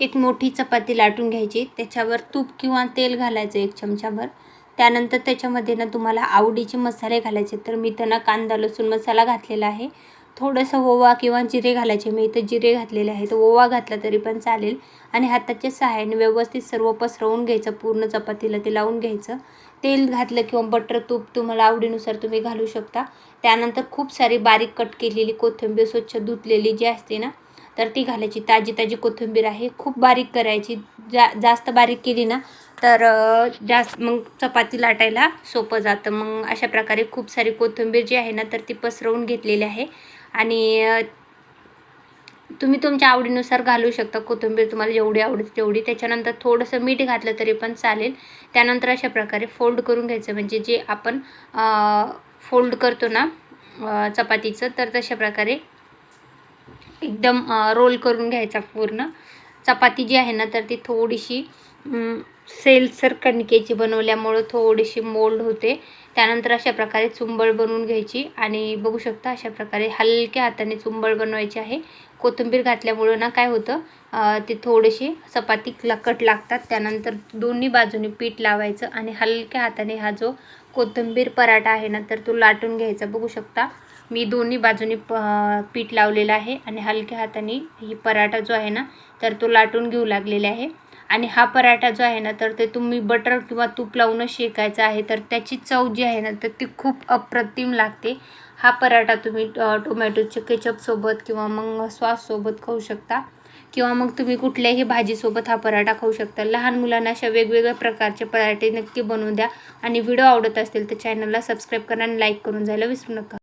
एक मोठी चपाती लाटून घ्यायची. त्याच्यावर तूप किंवा तेल घालायचं एक चमचाभर. त्यानंतर त्याच्यामध्ये ना तुम्हाला आवडीचे मसाले घालायचे. तर मी त्यांना कांदा लसूण मसाला घातलेला आहे. थोडंसं ओवा किंवा जिरे घालायचे. मी इथं जिरे घातलेले आहे तर ओवा घातला तरी पण चालेल. आणि हाताच्या सहाय्याने व्यवस्थित सर्व पसरवून घ्यायचं. पूर्ण चपातीला ते लावून घ्यायचं. तेल घातलं किंवा बटर तूप तुम्हाला आवडीनुसार तुम्ही घालू शकता. त्यानंतर खूप सारी बारीक कट केलेली कोथिंबीर स्वच्छ धुतलेली जी असते ना तर ती घालायची. ताजी ताजी कोथिंबीर आहे. खूप बारीक करायची. जा जास्त बारीक केली ना तर जास्त मग चपाती लाटायला सोपं जातं. मग अशा प्रकारे खूप सारी कोथिंबीर जी आहे ना तर ती पसरवून घेतलेली आहे. आणि तुम्ही तुमच्या आवडीनुसार घालू शकता. कोथिंबीर तुम्हाला जेवढी आवडते तेवढी. त्याच्यानंतर थोडंसं मीठ घातलं तरी पण चालेल. त्यानंतर अशा प्रकारे फोल्ड करून घ्यायचं. म्हणजे जे आपण फोल्ड करतो ना चपातीचं तर तशा प्रकारे एकदम रोल करून घ्यायचा पूर्ण. चपाती जी आहे ना तर ती थोडीशी सेलसर कणकेची बनवल्यामुळं थोडीशी मोल्ड होते. त्यानंतर अशा प्रकारे चुंबळ बनवून घ्यायची. आणि बघू शकता अशा प्रकारे हलक्या हाताने चुंबळ बनवायची आहे. कोथिंबीर घातल्यामुळं ना काय होतं ते थोडेसे चपाती लकट लागतात. त्यानंतर दोन्ही बाजूने पीठ लावायचं आणि हलक्या हाताने हा जो कोथिंबीर पराठा आहे ना तर तो लाटून घ्यायचा. बघू शकता मी दोन्ही बाजूनी प पीठ लावलेलं आहे आणि हलक्या हाताने ही पराठा जो आहे ना तर तो लाटून घेऊ लागलेला आहे. आणि हा पराठा जो आहे ना तर ते तुम्ही बटर किंवा तूप लावूनच शेकायचा आहे तर त्याची चव जी आहे ना तर ती खूप अप्रतिम लागते. हा पराठा तुम्ही टोमॅटोच्या केचपसोबत किंवा मग सॉससोबत खाऊ शकता. किंवा मग तुम्ही कुठल्याही भाजीसोबत हा पराठा खाऊ शकता. लहान मुलांना अशा वेगवेगळ्या प्रकारचे पराठे नक्की बनवून द्या. आणि व्हिडिओ आवडत असतील तर चॅनलला सबस्क्राईब करा आणि लाईक करून जायला विसरू नका.